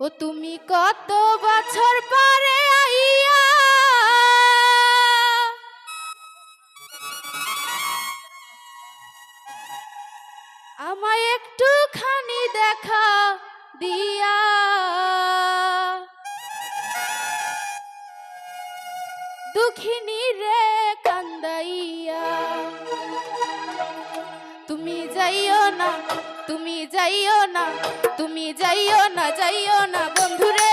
ও তুমি কত বছর পরে আইয়া আমায় একটু খানি দেখা দিয়া। দুঃখিনী রে কান্দাইয়া, তুমি যাইও না তুমি যাইও না তুমি যাইও না যাইও না বন্ধুরে।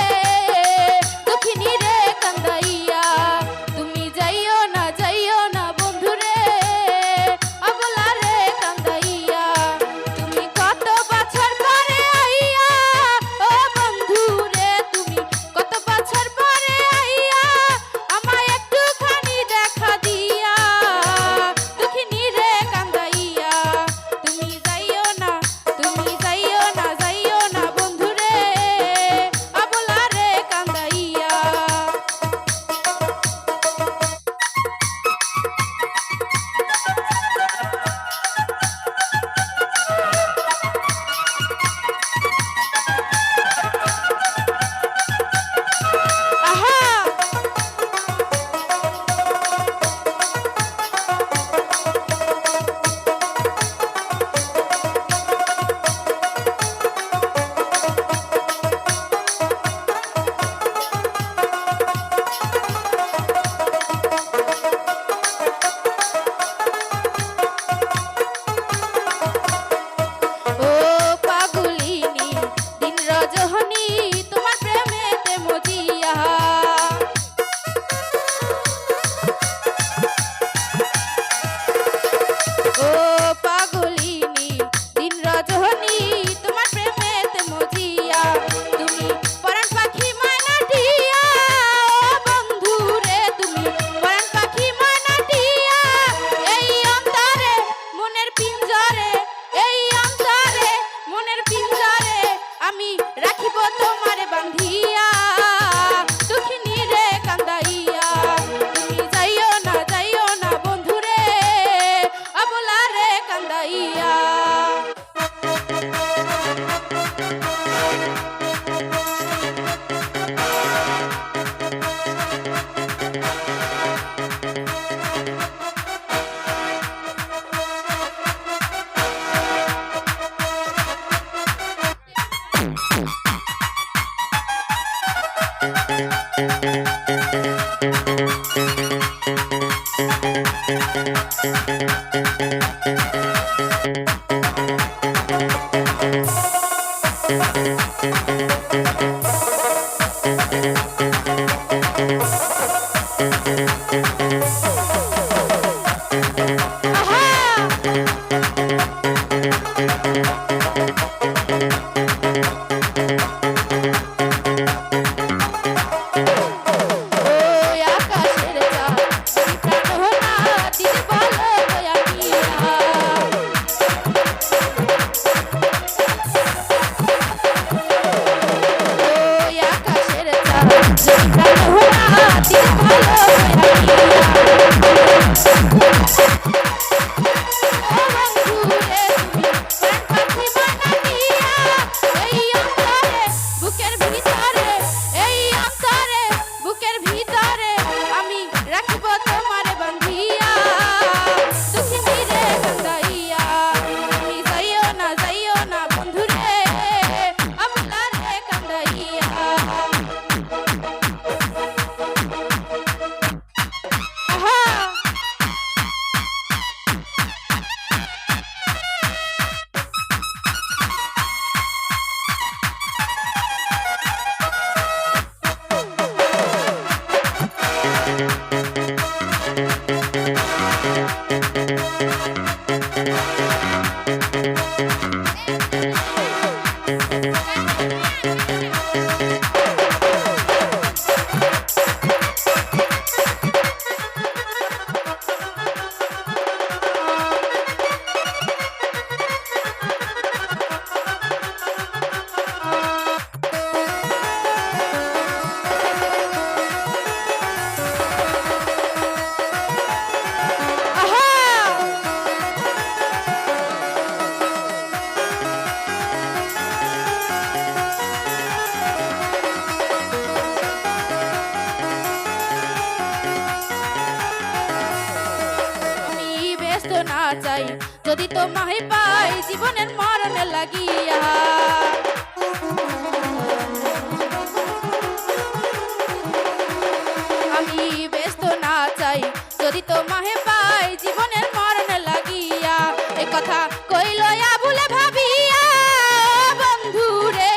Thank Thank you. Música চাই যদি তোমায় পাই, জীবনের মরণে লাগিয়া। আমি ব্যস্ত না চাই, যদি তোমায় পাই, জীবনের মরণে লাগিয়া। এ কথা কইল ভুলে ভাবিয়া, বন্ধু রে।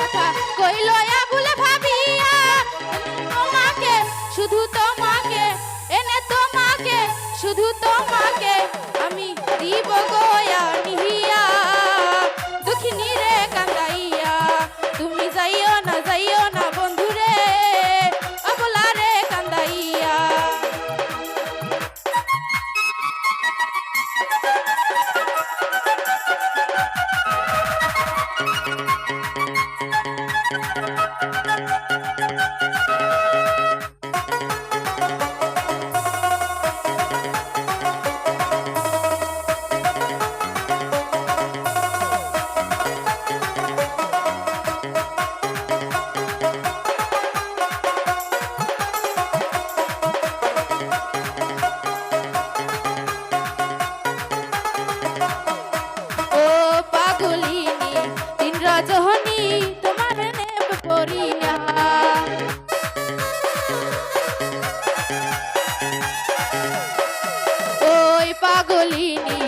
কথা কইল ভুলে ভাবি পাগলিনী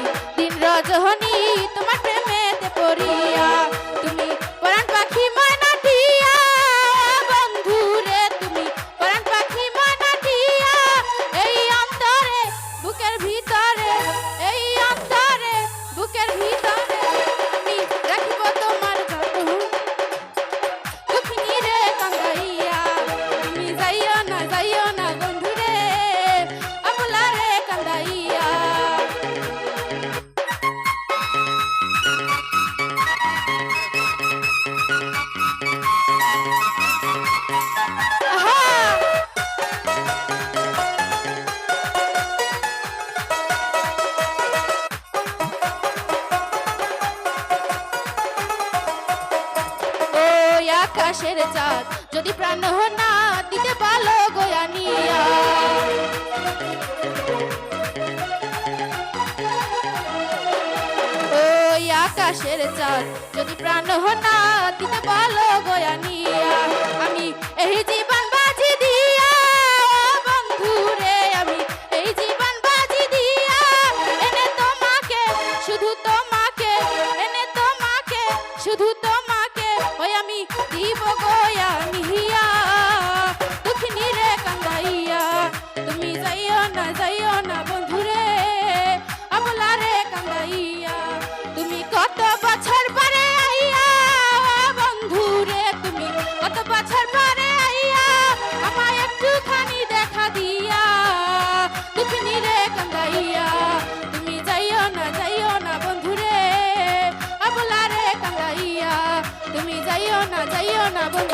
আকাশের চাঁদ, যদি প্রাণ না দিতে পালো গোয়ানিয়া ওই আকাশের চাঁদ, যদি প্রাণ না দিতে পালো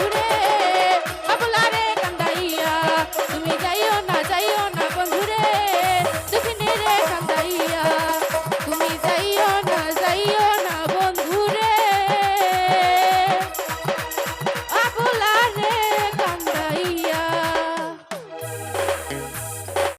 ছুরে বাবুলারে কান্দাইয়া তুমি